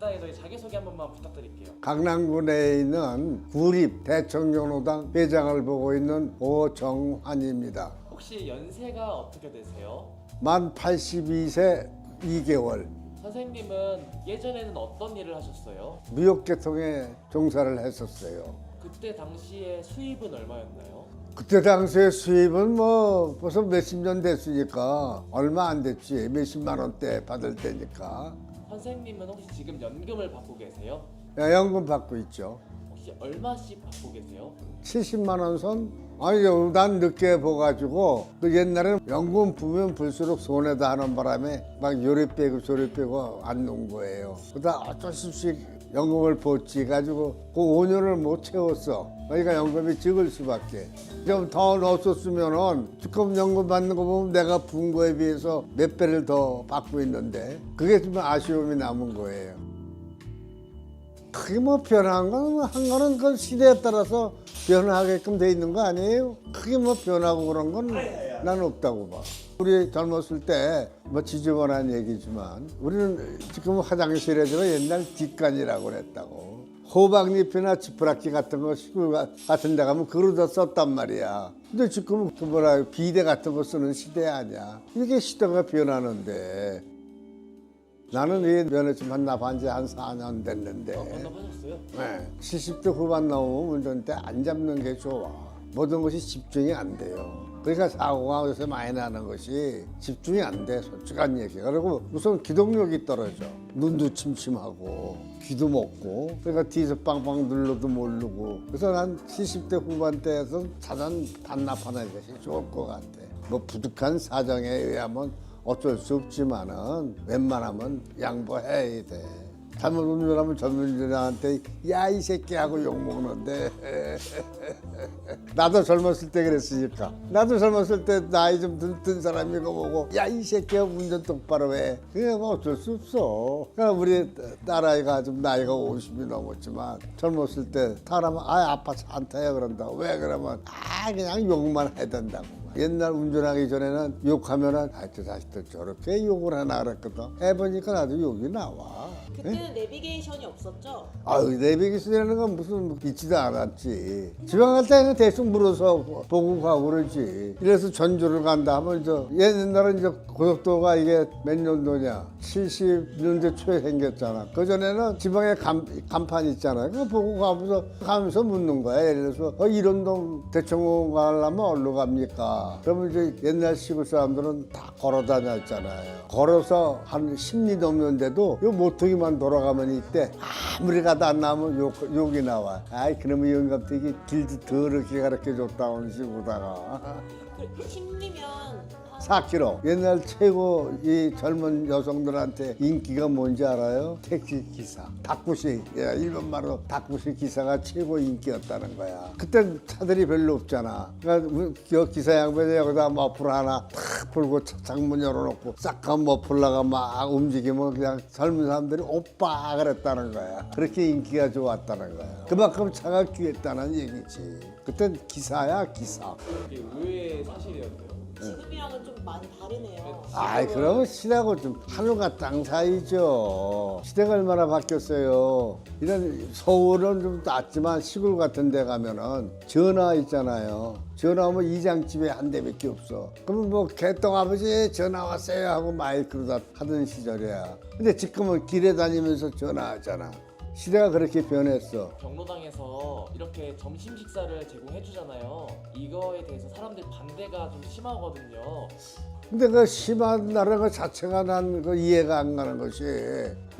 간단히 자기소개 한 번만 부탁드릴게요. 강남군에 있는 구립 대청정로당 회장을 보고 있는 오정환입니다. 혹시 연세가 어떻게 되세요? 만 82세 2개월 선생님은 예전에는 어떤 일을 하셨어요? 무역계통에 종사를 했었어요. 그때 당시에 수입은 얼마였나요? 그때 당시에 수입은 뭐 벌써 몇십 년 됐으니까 얼마 안 됐지 몇십만 원대 받을 때니까 선생님은 혹시 지금 연금을 받고 계세요? 야, 연금 받고 있죠. 혹시 얼마씩 받고 계세요? 70만 원 선? 아니 난 늦게 보가지고 그 옛날에는 연금 부면 불수록 손해다 하는 바람에 막 요리 빼고 저리 빼고 안 놓은 거예요. 그러다 어쩔 수 없이 연금을 보지 가지고 그 5년을 못 채웠어. 그러니까 연금이 적을 수밖에. 좀 더 넣었었으면은 지금 연금 받는 거 보면 내가 분 거에 비해서 몇 배를 더 받고 있는데 그게 좀 아쉬움이 남은 거예요. 크게 뭐 변한 건 한 거는 그 시대에 따라서 변하게끔 돼 있는 거 아니에요? 크게 뭐 변하고 그런 건 난 없다고 봐. 우리 젊었을 때 뭐 지저분한 얘기지만 우리는 지금 화장실에서 옛날 뒷간이라고 그랬다고. 호박잎이나 지푸라기 같은 거 시골 가- 같은 데 가면 그러다 썼단 말이야. 근데 지금은 그 뭐라 비데 같은 거 쓰는 시대 아니야. 이게 시대가 변하는데 나는 이 면허증 반납한 지 한 4년 됐는데 어, 반납하셨어요? 네, 70대 후반 넘으면 운전대 안 잡는 게 좋아. 모든 것이 집중이 안 돼요. 그러니까 사고가 요새 많이 나는 것이 집중이 안 돼. 솔직한 얘기. 그리고 우선 기동력이 떨어져. 눈도 침침하고 귀도 먹고 그러니까 뒤에서 빵빵 눌러도 모르고 그래서 난 70대 후반대에서 자전 반납하는 것이 좋을 것 같아. 뭐 부득한 사정에 의하면 어쩔 수 없지만은 웬만하면 양보해야 돼. 잘못 운전하면 전문인한테 야 이 새끼 하고 욕 먹는데. 나도 젊었을 때 그랬으니까. 나도 젊었을 때 나이 좀 든 사람이 거 보고 야 이 새끼야 운전 똑바로 해. 그게 뭐 어쩔 수 없어. 그러니까 우리 딸아이가 좀 나이가 50이 넘었지만 젊었을 때 타라면 아차안 타요. 그런다 왜 그러면 아 그냥 욕만 해야 된다고 옛날 운전하기 전에는 욕하면은 아저 자식들 저렇게 욕을 하나 그랬거든. 해보니까 나도 욕이 나와. 그때는 내비게이션이 없었죠? 아유 내비게이션이라는 건 무슨 있지도 않았지. 지방 갈 때는 대충 물어서 보고 가고 그러지. 이래서 전주를 간다 하면 저 옛날은 이제 고속도로가 이게 몇 년도냐. 70년대 초에 생겼잖아. 그 전에는 지방에 간, 간판 있잖아요 그거 보고 가면서 가면서 묻는 거야. 예를 들어서 어, 이런 동 대청호 가려면 어디로 갑니까 그러면 이제 옛날 시골 사람들은 다 걸어 다녔잖아요 걸어서 한 10리 넘는데도 요 모퉁이만 돌아가면 이때 아무리 가도 안 나오면 욕, 욕이 나와 아이 그러면 영감되게 길도 더럽게 가르쳐 줬다는 식으로다가 그 10리면 4km. 옛날 최고 이 젊은 여성들한테 인기가 뭔지 알아요? 택시 기사. 닭구시. 예, 일본 말로 닭구시 기사가 최고 인기였다는 거야. 그때 차들이 별로 없잖아. 그러니까 기사 양반이 여기다 머플 하나 탁 풀고 차- 창문 열어놓고 싹한 머플러가 막 움직이면 그냥 젊은 사람들이 오빠 그랬다는 거야. 그렇게 인기가 좋았다는 거야. 그만큼 차가 귀했다는 얘기지. 그땐 기사야 기사. 이게 의외의 사실이었네요. 지금이랑은 좀 많이 다르네요. 아이 그러면 시대하고 좀 하늘과 땅 사이죠. 시대가 얼마나 바뀌었어요. 이런 서울은 좀 낫지만 시골 같은 데 가면은 전화 있잖아요. 전화 오면 이장집에 한 대밖에 없어. 그러면 뭐 개똥 아버지 전화 왔어요 하고 마이크로 다 하던 시절이야. 근데 지금은 길에 다니면서 전화하잖아. 시대가 그렇게 변했어. 경로당에서 이렇게 점심 식사를 제공해 주잖아요. 이거에 대해서 사람들 반대가 좀 심하거든요. 근데 그 심한 나라가 자체가 난 그 이해가 안 가는 것이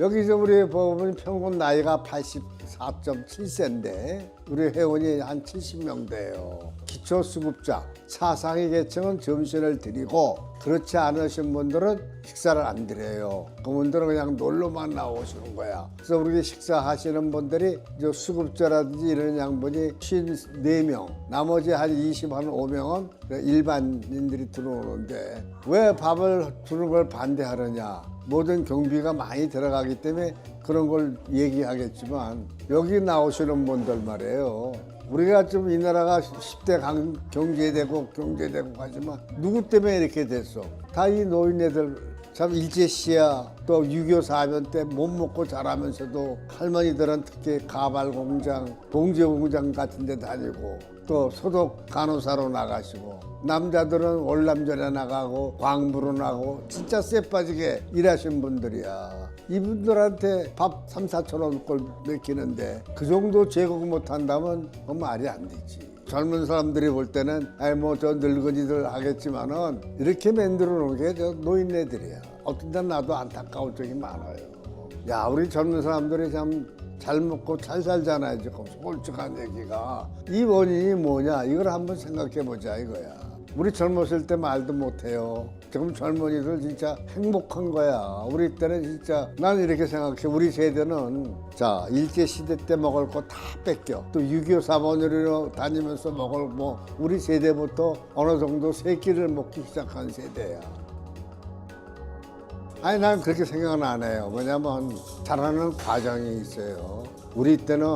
여기서 우리 보면 평균 나이가 84.7세인데 우리 회원이 한 70명 돼요. 기초수급자, 차상위 계층은 점심을 드리고 그렇지 않으신 분들은 식사를 안 드려요. 그분들은 그냥 놀러만 나오시는 거야. 그래서 우리 식사하시는 분들이 저 수급자라든지 이런 양분이 54명, 나머지 한 20, 한 5명은 일반인들이 들어오는데 왜 밥을 주는 걸 반대하느냐? 모든 경비가 많이 들어가기 때문에 그런 걸 얘기하겠지만 여기 나오시는 분들 말이에요. 우리가 좀 이 나라가 10대 강, 경제되고 경제되고 하지만 누구 때문에 이렇게 됐어? 다 이 노인네들 참 일제시야 또 6.25 사변 때 못 먹고 자라면서도 할머니들은 특히 가발 공장, 봉제 공장 같은 데 다니고 또 소독 간호사로 나가시고 남자들은 월남전에 나가고 광부로 나가고 진짜 쎄 빠지게 일하신 분들이야. 이분들한테 밥 3, 4천 원꼴 먹히는데 그 정도 제공 못 한다면 그 말이 안 되지. 젊은 사람들이 볼 때는 아이 뭐저 늙은이들 하겠지만은 이렇게 만들어 놓은 게 저 노인네들이야. 어떤 때 나도 안타까울 적이 많아요. 야 우리 젊은 사람들이 참 잘 먹고 잘 살잖아요 지금 솔직한 얘기가. 이 원인이 뭐냐? 이걸 한번 생각해 보자 이거야. 우리 젊었을 때 말도 못해요. 지금 젊은이들 진짜 행복한 거야. 우리 때는 진짜 난 이렇게 생각해. 우리 세대는 자 일제시대 때 먹을 거 다 뺏겨. 또 6.25 사모님으로 다니면서 먹을 뭐 우리 세대부터 어느 정도 새끼를 먹기 시작한 세대야 아니 난 그렇게 생각은 안 해요. 왜냐면 자라는 과정이 있어요. 우리 때는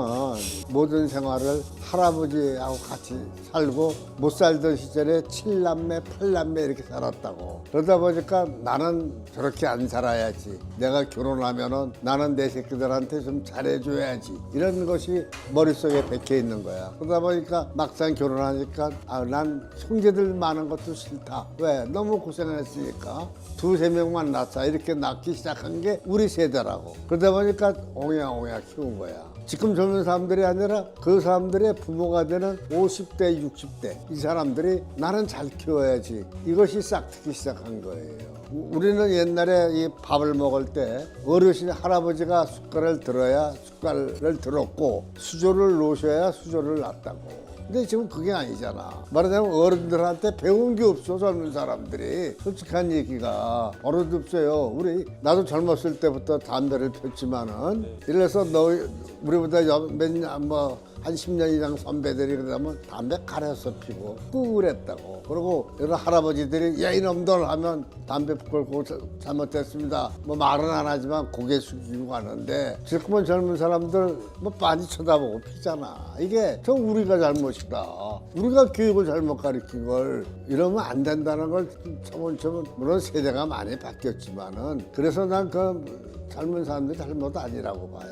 모든 생활을 할아버지하고 같이 살고 못 살던 시절에 칠남매, 팔남매 이렇게 살았다고. 그러다 보니까 나는 저렇게 안 살아야지. 내가 결혼하면은 나는 내 새끼들한테 좀 잘해줘야지. 이런 것이 머릿속에 박혀 있는 거야. 그러다 보니까 막상 결혼하니까 아, 난 형제들 많은 것도 싫다. 왜? 너무 고생했으니까. 두세 명만 낳자. 이렇게 낳기 시작한 게 우리 세대라고. 그러다 보니까 옹야옹야 키운 거야. 지금 젊은 사람들이 아니라 그 사람들의 부모가 되는 50대, 60대 이 사람들이 나는 잘 키워야지 이것이 싹트기 시작한 거예요. 우- 우리는 옛날에 이 밥을 먹을 때 어르신 할아버지가 숟갈을 들어야 숟갈을 들었고 수저를 놓으셔야 수저를 놨다고. 근데 지금 그게 아니잖아. 말하자면 어른들한테 배운 게 없어 젊은 사람들이 솔직한 얘기가 버릇 없어요. 우리 나도 젊었을 때부터 담배를 폈지만은 이래서 너 우리보다 몇년뭐 한 10년 이상 선배들이 그러면 담배 가려서 피고 끄고 그랬다고. 그리고 여러 할아버지들이 야 이놈들 하면 담배 걸고 자- 잘못됐습니다. 뭐 말은 안 하지만 고개 숙이고 가는데 지금은 젊은 사람들 뭐 많이 쳐다보고 피잖아. 이게 저 우리가 잘못이 다. 우리가 교육을 잘못 가르친 걸 이러면 안 된다는 걸 차원차원 물론 세대가 많이 바뀌었지만은 그래서 난 그 젊은 사람들 잘못 아니라고 봐요.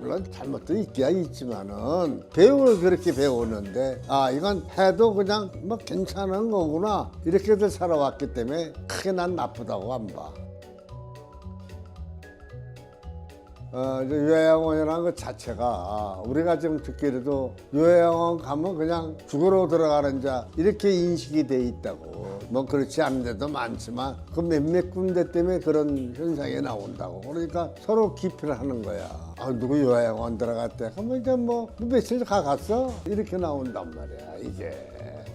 물론 잘못도 있기야 있지만은 배움을 그렇게 배우는데 아 이건 해도 그냥 뭐 괜찮은 거구나 이렇게들 살아왔기 때문에 크게 난 나쁘다고 안 봐. 어, 이제 요양원이라는 것 자체가 우리가 지금 듣기로도 요양원 가면 그냥 죽으러 들어가는 자 이렇게 인식이 돼 있다고. 뭐 그렇지 않은 데도 많지만 그 몇몇 군데 때문에 그런 현상이 나온다고. 그러니까 서로 기피를 하는 거야. 아 누구 요양원 들어갔대? 그러면 이제 뭐 며칠 가 갔어? 이렇게 나온단 말이야 이게.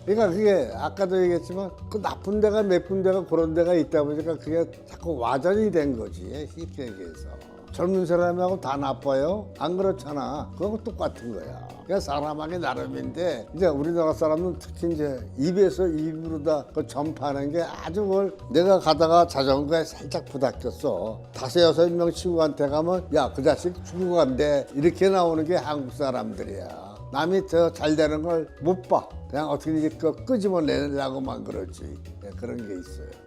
그러니까 그게 아까도 얘기했지만 그 나쁜 데가 몇 군데가 그런 데가 있다 보니까 그게 자꾸 와전이 된 거지 쉽게 얘기해서 젊은 사람하고 다 나빠요? 안 그렇잖아. 그거 똑같은 거야. 그러니까 사람하기 나름인데 이제 우리나라 사람은 특히 이제 입에서 입으로 다 그 전파하는 게 아주 뭘 내가 가다가 자전거에 살짝 부닥쳤어. 다섯 여섯 명 친구한테 가면 야 그 자식 죽고 간대 이렇게 나오는 게 한국 사람들이야. 남이 더 잘 되는 걸 못 봐. 그냥 어떻게 그 끄집어내려고만 그러지. 네, 그런 게 있어요.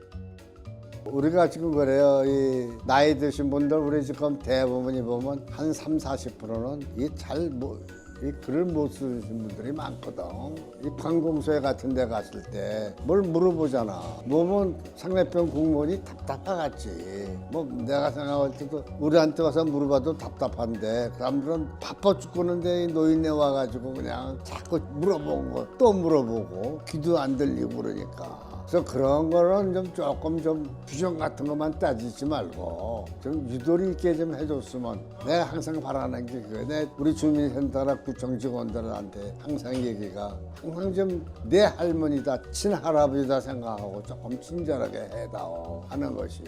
우리가 지금 그래요. 이 나이 드신 분들 우리 지금 대부분이 보면 한 3, 40%는 이잘 뭐 이 글을 못 쓰신 분들이 많거든. 이 관공서에 같은 데 갔을 때 뭘 물어보잖아. 뭐면 상대편 공무원이 답답하겠지. 뭐 내가 생각할 때도 우리한테 와서 물어봐도 답답한데 그 사람들은 바빠 죽겠는데 이 노인네 와가지고 그냥 자꾸 물어보는 거또 물어보고 귀도 안 들리고 그러니까. 그래서 그런 거는 좀 조금 좀 규정 같은 것만 따지지 말고 좀 유도리 있게 좀 해줬으면 내가 항상 바라는 게 그거야. 내 우리 주민센터나 구청 직원들한테 항상 얘기가 항상 좀 내 할머니다 친할아버지다 생각하고 조금 친절하게 해다오 하는 것이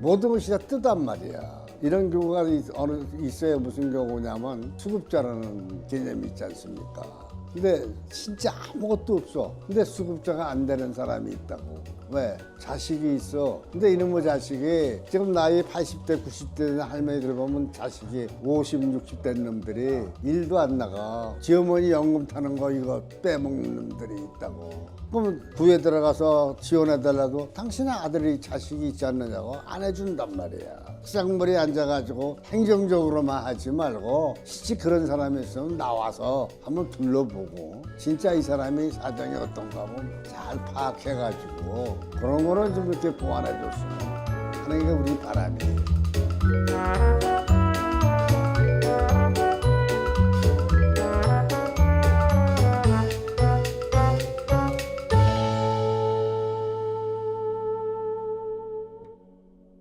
모든 것이 다 뜨단 말이야. 이런 경우가 있- 어느 있어야 무슨 경우냐면 수급자라는 개념이 있지 않습니까? 근데 진짜 아무것도 없어. 근데 수급자가 안 되는 사람이 있다고. 왜? 자식이 있어. 근데 이놈의 자식이 지금 나이 80대, 90대 된 할머니들 보면 자식이 50, 60된 놈들이 일도 안 나가. 지어머니 연금 타는 거 이거 빼먹는 놈들이 있다고. 그러면 부에 들어가서 지원해달라도 당신 아들이 자식이 있지 않느냐고 안 해준단 말이야. 쌍머리 앉아가지고 행정적으로만 하지 말고 실제 그런 사람이 있으면 나와서 한번 둘러보고 진짜 이 사람이 사정이 어떤가 한번 잘 파악해가지고 그런 거는 좀 이렇게 보완해줬으면 하는 게 우리 바람이에요.